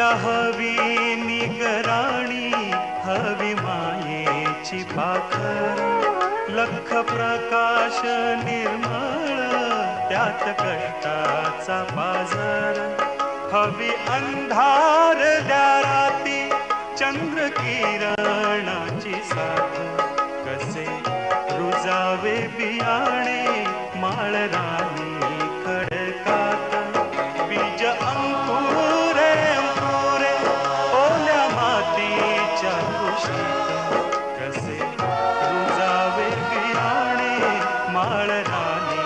माझ्या हवी निगराणी हवी मायेची पाखर. लख प्रकाश निर्मळ त्यात कष्टाचा बाजार हवी अंधार द्या राती चंद्र किरणाची साथ. कसे रुजावे बियाणे माळरानी बियाणे माळरानी